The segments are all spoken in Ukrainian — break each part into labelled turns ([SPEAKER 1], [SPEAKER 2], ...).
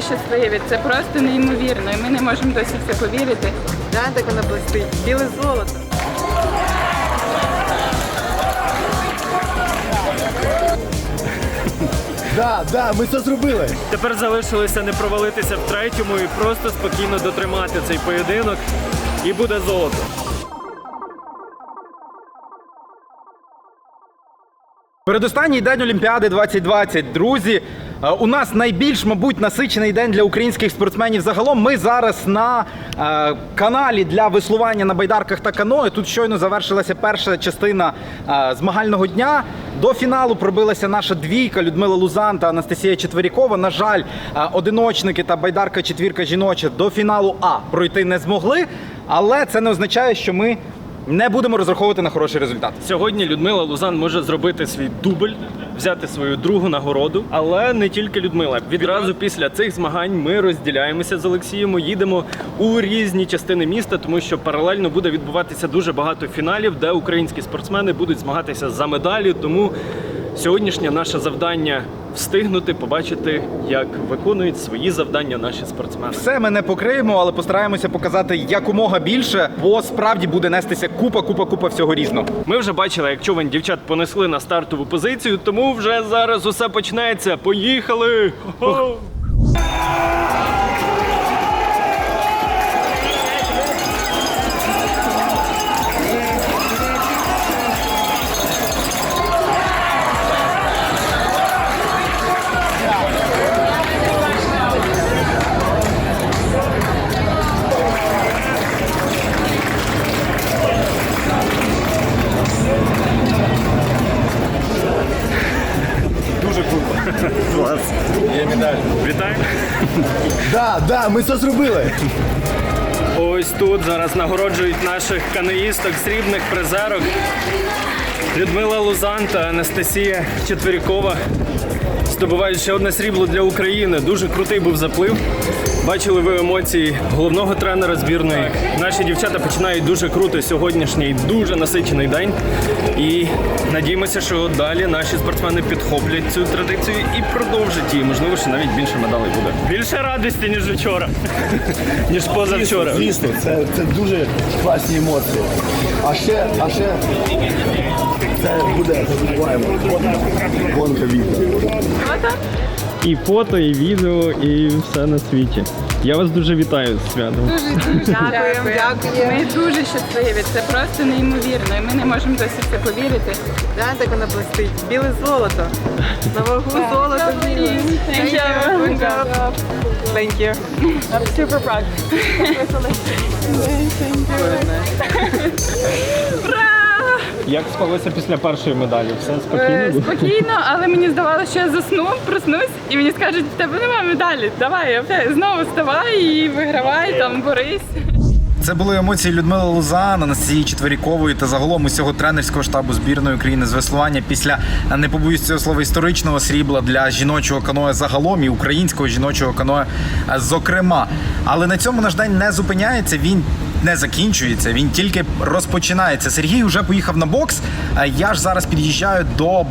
[SPEAKER 1] дуже щасливі. Це просто неймовірно. І ми не можемо досі в це повірити.
[SPEAKER 2] Гляньте, як вона блистить. Біле золото.
[SPEAKER 3] Да, да, ми це зробили.
[SPEAKER 4] Тепер залишилося не провалитися в третьому і просто спокійно дотримати цей поєдинок. І буде золото.
[SPEAKER 5] Передостанній день Олімпіади 2020. Друзі, у нас найбільш, мабуть, насичений день для українських спортсменів. Загалом ми зараз на е, каналі для веслування на байдарках та каное. Тут щойно завершилася перша частина е, змагального дня. До фіналу пробилася наша двійка Людмила Лузан та Анастасія Четверікова. На жаль, е, одиночники та байдарка четвірка жіноча до фіналу А пройти не змогли, але це не означає, що ми не будемо розраховувати на хороший результат.
[SPEAKER 4] Сьогодні Людмила Лузан може зробити свій дубль, взяти свою другу нагороду. Але не тільки Людмила. Відразу після цих змагань ми розділяємося з Олексієм, їдемо у різні частини міста, тому що паралельно буде відбуватися дуже багато фіналів, де українські спортсмени будуть змагатися за медалі. Тому сьогоднішнє наше завдання встигнути побачити, як виконують свої завдання наші спортсмени.
[SPEAKER 5] Все ми не покриємо, але постараємося показати якомога більше, бо справді буде нестися купа, купа, купа всього різного.
[SPEAKER 4] Ми вже бачили, як човен дівчат понесли на стартову позицію, тому вже зараз усе починається. Поїхали! Вітаю!
[SPEAKER 3] Да, ми це зробили.
[SPEAKER 4] Ось тут зараз нагороджують наших каноїсток, срібних призерок. Людмила Лузан та Анастасія Четверікова здобувають ще одне срібло для України. Дуже крутий був заплив. Бачили ви емоції головного тренера збірної. Наші дівчата починають дуже круто сьогоднішній, дуже насичений день. І надіємося, що далі наші спортсмени підхоплять цю традицію і продовжать її. Можливо, що навіть більше медалей буде. Більше радості, ніж вчора, ніж позавчора.
[SPEAKER 3] Звісно, це, це дуже класні емоції. А ще, а ще це буде, забуваємо, гонка відео.
[SPEAKER 1] Фото?
[SPEAKER 4] І фото, і відео, і все на світі. Я вас дуже вітаю з святом.
[SPEAKER 1] Дуже Дякуємо,
[SPEAKER 2] дякуємо.
[SPEAKER 1] Ми дуже щасливі. Це просто неймовірно. І ми не можемо досі це повірити.
[SPEAKER 2] Гляньте, як вона блистить. Біле золото. На вагу золото біле.
[SPEAKER 1] Thank you.
[SPEAKER 2] Thank you. I'm super proud.
[SPEAKER 1] Ура!
[SPEAKER 4] Як спалося після першої медалі? Все спокійно
[SPEAKER 1] Е,
[SPEAKER 4] було?
[SPEAKER 1] Спокійно, але мені здавалося, що я засну, проснусь, і мені скажуть, в тебе немає медалі. Давай, опять знову вставай і вигравай, там борись.
[SPEAKER 5] Це були емоції Людмили Лузан, Анастасії Четверікової та загалом усього тренерського штабу збірної України з веслування після не побоюсь цього слова історичного срібла для жіночого каноє загалом і українського жіночого каноє е, зокрема. Але на цьому наш день не зупиняється. Він не закінчується, він тільки розпочинається. Сергій вже поїхав на бокс. Е, Я ж зараз під'їжджаю до е,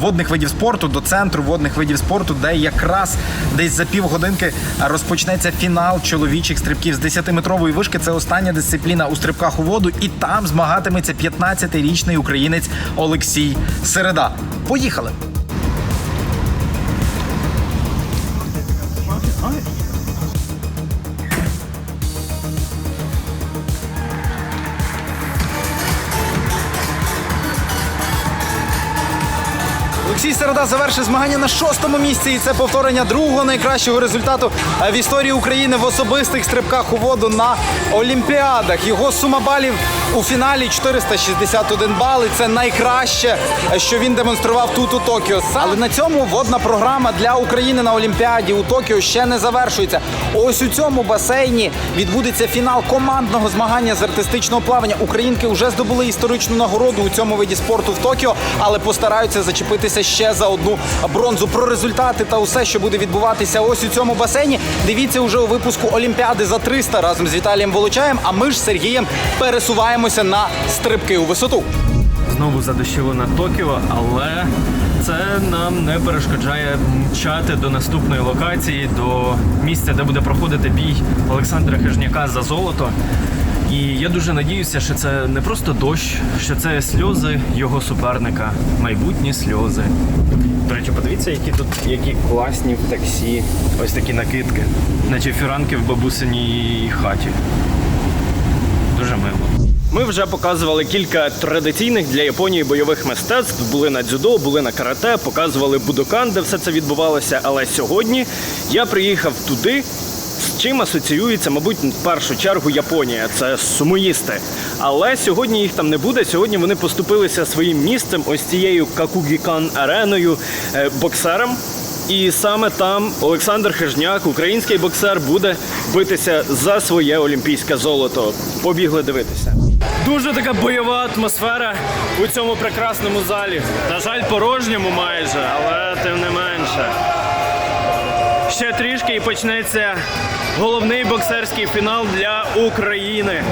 [SPEAKER 5] водних видів спорту, до центру водних видів спорту, де якраз десь за півгодинки розпочнеться фінал чоловічих стрибків з 10-метрової вишки. Це остання дисципліна у стрибках у воду, і там змагатиметься 15-річний українець Олексій Середа. Поїхали! Олексій Середа завершив змагання на шостому місці, і це повторення другого найкращого результату е, в історії України в особистих стрибках у воду на Олімпіадах. Його сума балів у фіналі 461 бал. І це найкраще, що він демонстрував тут у Токіо. Але на цьому водна програма для України на Олімпіаді у Токіо ще не завершується. Ось у цьому басейні відбудеться фінал командного змагання з артистичного плавання. Українки вже здобули історичну нагороду у цьому виді спорту в Токіо, але постараються зачепитися ще за одну бронзу. Про результати та усе, що буде відбуватися ось у цьому басейні. Дивіться уже у випуску Олімпіади за 300 разом з Віталієм Волочаєм. А ми ж з Сергієм пересуваємося на стрибки у висоту.
[SPEAKER 4] Знову задощило на Токіо, але це нам не перешкоджає мчати до наступної локації, до місця, де буде проходити бій Олександра Хижняка за золото. І я дуже надіюся, що це не просто дощ, що це сльози його суперника, майбутні сльози. До речі, подивіться, які тут які класні в таксі. Ось такі накидки, наче фіранки в бабусиній хаті. Ми вже показували кілька традиційних для Японії бойових мистецтв. Були на дзюдо, були на карате, показували будокан, де все це відбувалося. Але сьогодні я приїхав туди, з чим асоціюється, мабуть, в першу чергу Японія. Це сумоїсти. Але сьогодні їх там не буде. Сьогодні вони поступилися своїм місцем, ось цією Какугікан ареною е, боксерам. І саме там Олександр Хижняк, український боксер, буде битися за своє олімпійське золото. Побігли дивитися. Дуже така бойова атмосфера у цьому прекрасному залі. На жаль, порожньому майже, але тим не менше. Ще трішки і почнеться головний боксерський фінал для України.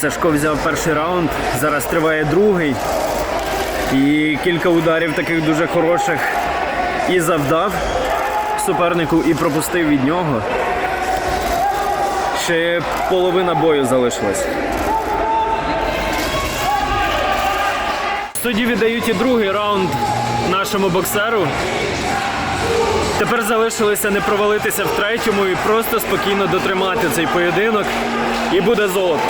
[SPEAKER 4] Сашко взяв перший раунд, зараз триває другий. І кілька ударів таких дуже хороших і завдав супернику, і пропустив від нього. Ще половина бою залишилась. Судді віддають і другий раунд нашому боксеру. Тепер залишилося не провалитися в третьому і просто спокійно дотримати цей поєдинок. І буде золото.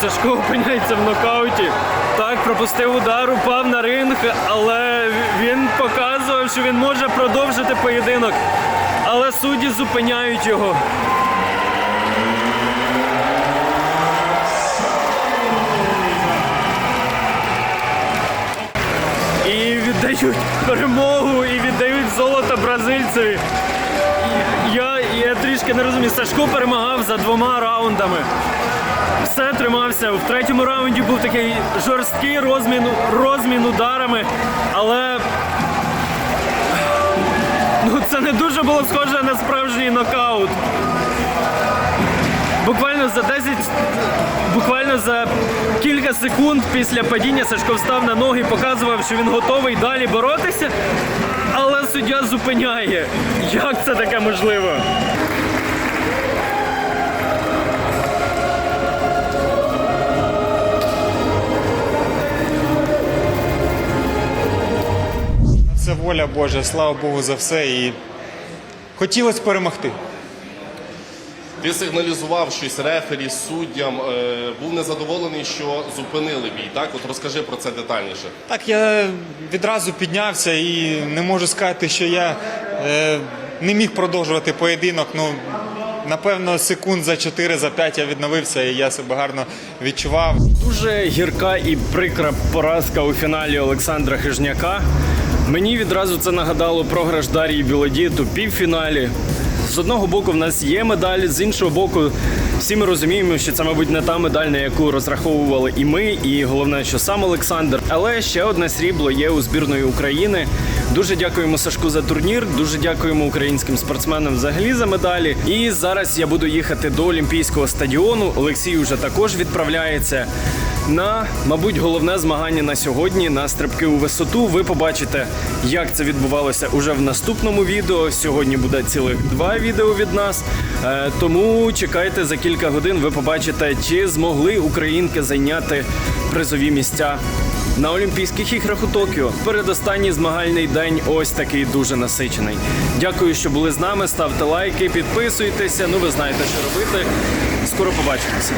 [SPEAKER 4] Сашко опиняється в нокауті. Так, пропустив удар, упав на ринг, але він показував, що він може продовжити поєдинок. Але судді зупиняють його. І віддають перемогу, і віддають золото бразильцеві. Я не розумію. Сашко перемагав за двома раундами все тримався. В третьому раунді був такий жорсткий розмін, розмін ударами, але ну, це не дуже було схоже на справжній нокаут. Буквально за 10, буквально за кілька секунд після падіння Сашко встав на ноги, показував, що він готовий далі боротися, але суддя зупиняє. Як це таке можливо?
[SPEAKER 6] Воля Божа, слава Богу за все. І хотілося перемогти.
[SPEAKER 7] Ти сигналізував щось рефері, суддям, е, був незадоволений, що зупинили бій. Так, от розкажи про це детальніше.
[SPEAKER 6] Так, я відразу піднявся і не можу сказати, що я е, не міг продовжувати поєдинок. Ну, напевно, секунд за 4 за 5 я відновився і я себе гарно відчував.
[SPEAKER 4] Дуже гірка і прикра поразка у фіналі Олександра Хижняка. Мені відразу це нагадало програш Дар'ї Білодіт у півфіналі. З одного боку, в нас є медаль, з іншого боку, всі ми розуміємо, що це, мабуть, не та медаль, на яку розраховували і ми, і головне, що сам Олександр. Але ще одне срібло є у збірної України. Дуже дякуємо Сашку за турнір. Дуже дякуємо українським спортсменам взагалі за медалі. І зараз я буду їхати до Олімпійського стадіону. Олексій вже також відправляється на, мабуть, головне змагання на сьогодні на стрибки у висоту. Ви побачите, як це відбувалося уже в наступному відео. Сьогодні буде цілих два відео від нас. Е, тому чекайте за кілька годин. Ви побачите, чи змогли українки зайняти призові місця. На Олімпійських іграх у Токіо передостанній змагальний день ось такий дуже насичений. Дякую, що були з нами. Ставте лайки, підписуйтеся. Ну ви знаєте, що робити. Скоро побачимося.